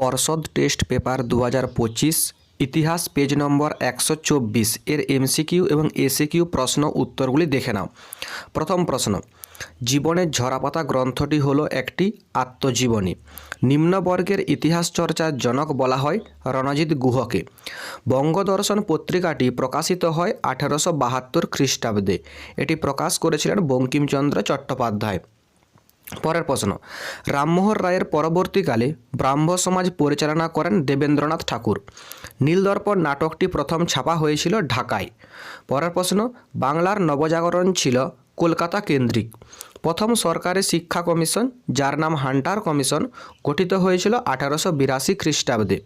পর্ষদ test paper দু হাজার পঁচিশ, ইতিহাস পেজ নম্বর একশো চব্বিশ, এর এমসিকিউ এবং এসিকিউ প্রশ্ন উত্তরগুলি দেখে নাও। প্রথম প্রশ্ন, জীবনের ঝরাপাতা গ্রন্থটি হলো একটি আত্মজীবনী। নিম্নবর্গের ইতিহাস চর্চার জনক বলা হয় রণজিৎ গুহকে। বঙ্গদর্শন পত্রিকাটি প্রকাশিত হয় আঠেরোশো বাহাত্তর খ্রিস্টাব্দে। এটি প্রকাশ করেছিলেন বঙ্কিমচন্দ্র চট্টোপাধ্যায়। পরের প্রশ্ন, রামমোহন রায়ের পরবর্তীকালে ব্রাহ্ম সমাজ পরিচালনা করেন দেবেন্দ্রনাথ ঠাকুর। নীলদর্পণ নাটকটি প্রথম ছাপা হয়েছিল ঢাকায়। পরের প্রশ্ন, বাংলার নবজাগরণ ছিল কলকাতা কেন্দ্রিক। প্রথম সরকারি শিক্ষা কমিশন, যার নাম হান্টার কমিশন, গঠিত হয়েছিল আঠারোশো বিরাশি খ্রিস্টাব্দে।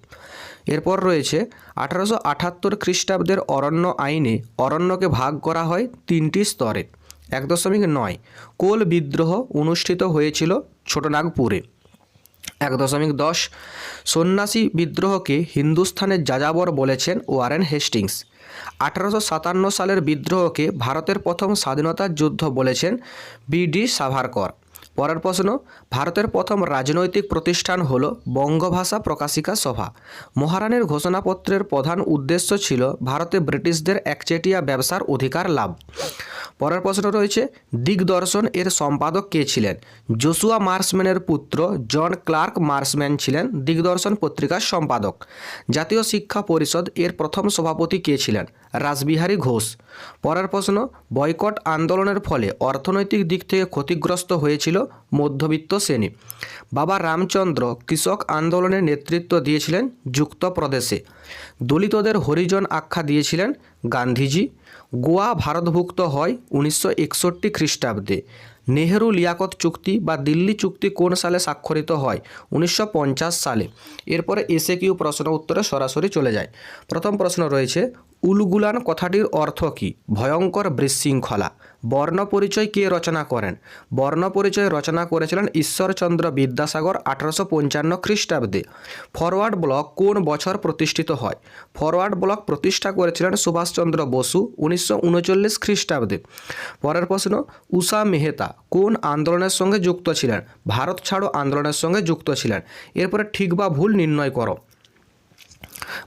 এরপর রয়েছে, আঠারোশো আটাত্তর খ্রিস্টাব্দের অরণ্য আইনে অরণ্যকে ভাগ করা হয় তিনটি স্তরে। এক দশমিক নয়। কোল বিদ্রোহ অনুষ্ঠিত হয়েছিল ছোটনাগপুরে। এক দশমিক দশ। সন্ন্যাসী বিদ্রোহকে হিন্দুস্থানের যাযাবর বলেছেন ওয়ারেন হেস্টিংস। আঠারোশো সাতান্ন সালের বিদ্রোহকে ভারতের প্রথম স্বাধীনতার যুদ্ধ বলেছেন বিডি সাভারকর। পরের প্রশ্ন, ভারতের প্রথম রাজনৈতিক প্রতিষ্ঠান হল বঙ্গভাষা প্রকাশিকা সভা। মহারানীর ঘোষণাপত্রের প্রধান উদ্দেশ্য ছিল ভারতে ব্রিটিশদের একচেটিয়া ব্যবসার অধিকার লাভ। পরের প্রশ্ন রয়েছে, দিগদর্শন এর সম্পাদক কে ছিলেন? জোসুয়া মার্সম্যানের পুত্র জন ক্লার্ক মার্সম্যান ছিলেন দিগদর্শন পত্রিকার সম্পাদক। জাতীয় শিক্ষা পরিষদ এর প্রথম সভাপতি কে ছিলেন? রাসবিহারী ঘোষ। পরের প্রশ্ন, বয়কট আন্দোলনের ফলে অর্থনৈতিক দিক থেকে ক্ষতিগ্রস্ত হয়েছিল মধ্যবিত্ত শ্রেণি। বাবা রামচন্দ্র কৃষক আন্দোলনের নেতৃত্ব দিয়েছিলেন যুক্তপ্রদেশে। দলিতদের হরিজন আখ্যা দিয়েছিলেন গান্ধীজি, গোয়া ভারতভুক্ত হয় উনিশশো একষট্টি খ্রিস্টাব্দে। নেহেরু লিয়াকত চুক্তি বা দিল্লি চুক্তি কোন সালে স্বাক্ষরিত হয়? উনিশশো পঞ্চাশ সালে। এরপরে এসে কিউ প্রশ্ন উত্তরে সরাসরি চলে যায়। প্রথম প্রশ্ন রয়েছে উলগুলান কথাটির অর্থ কী? ভয়ঙ্কর বিশৃঙ্খলা। বর্ণ পরিচয় কে রচনা করেন? বর্ণ পরিচয় রচনা করেছিলেন ঈশ্বরচন্দ্র বিদ্যাসাগর আঠারোশো পঞ্চান্ন খ্রিস্টাব্দে। ফরওয়ার্ড ব্লক কোন বছর প্রতিষ্ঠিত হয়? ফরওয়ার্ড ব্লক প্রতিষ্ঠা করেছিলেন সুভাষচন্দ্র বসু উনিশশো উনচল্লিশ খ্রিস্টাব্দে। পরের প্রশ্ন, উষা মেহতা কোন আন্দোলনের সঙ্গে যুক্ত ছিলেন? ভারত ছাড়ো আন্দোলনের সঙ্গে যুক্ত ছিলেন। এরপরে ঠিক বা ভুল নির্ণয় করো।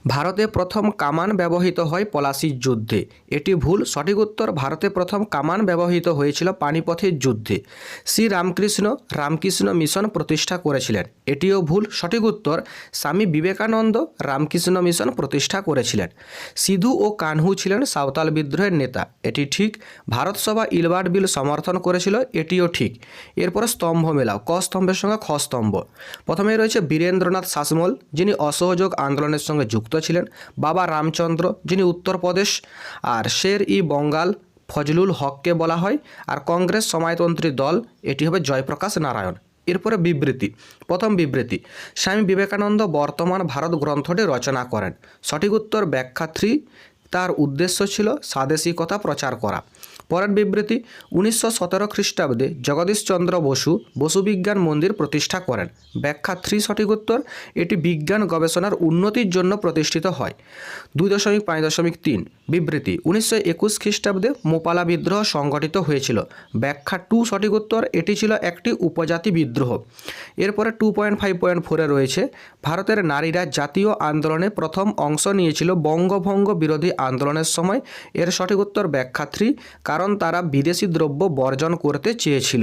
ভারতে প্রথম কামান ব্যবহৃত হয় পলাশির যুদ্ধে। এটি ভুল, সঠিক উত্তর, ভারতে প্রথম কামান ব্যবহৃত হয়েছিল পানিপথের যুদ্ধে। শ্রী রামকৃষ্ণ রামকৃষ্ণ মিশন প্রতিষ্ঠা করেছিলেন। এটিও ভুল, সঠিক উত্তর, স্বামী বিবেকানন্দ রামকৃষ্ণ মিশন প্রতিষ্ঠা করেছিলেন। সিধু ও কানহু ছিলেন সাঁওতাল বিদ্রোহের নেতা। এটি ঠিক, ভারত সভা ইলবার্ট বিল সমর্থন করেছিল, এটিও ঠিক। এরপরে স্তম্ভ মেলাও, ক স্তম্ভের সঙ্গে খ স্তম্ভ। প্রথমে রয়েছে বীরেন্দ্রনাথ শাসমল, যিনি অসহযোগ আন্দোলনের সঙ্গে যুক্ত ছিলেন বাবা রামচন্দ্র, যিনি উত্তরপ্রদেশ, আর শের ই বঙ্গাল ফজলুল হককে বলা হয়, আর কংগ্রেস সমাজতন্ত্রী দল, এটি হবে জয়প্রকাশ নারায়ণ। এরপরে বিবৃতি। প্রথম বিবৃতি। স্বামী বিবেকানন্দ বর্তমান ভারত গ্রন্থটি রচনা করেন। সঠিক উত্তর ব্যাখ্যা থ্রি। তার উদ্দেশ্য ছিল স্বাদেশিকতা প্রচার করা। পরের বিবৃতি, উনিশশো সতেরো খ্রিস্টাব্দে জগদীশচন্দ্র বসু বসু বিজ্ঞান মন্দির প্রতিষ্ঠা করেন। ব্যাখ্যা থ্রি সঠিক উত্তর, এটি বিজ্ঞান গবেষণার উন্নতির জন্য প্রতিষ্ঠিত হয়। দুই দশমিক পাঁচ দশমিক তিন, বিবৃতি, উনিশশো একুশ খ্রিস্টাব্দে মোপালা বিদ্রোহ সংগঠিত হয়েছিল। ব্যাখ্যা টু সঠিক উত্তর, এটি ছিল একটি উপজাতি বিদ্রোহ। এরপরে টু পয়েন্ট ফাইভ পয়েন্ট ফোরে রয়েছে, ভারতের নারীরা জাতীয় আন্দোলনে প্রথম অংশ নিয়েছিল বঙ্গভঙ্গ বিরোধী আন্দোলনের সময়। এর সঠিক উত্তর ব্যাখ্যা থ্রি কারণ তারা বিদেশি দ্রব্য বর্জন করতে চেয়েছিল।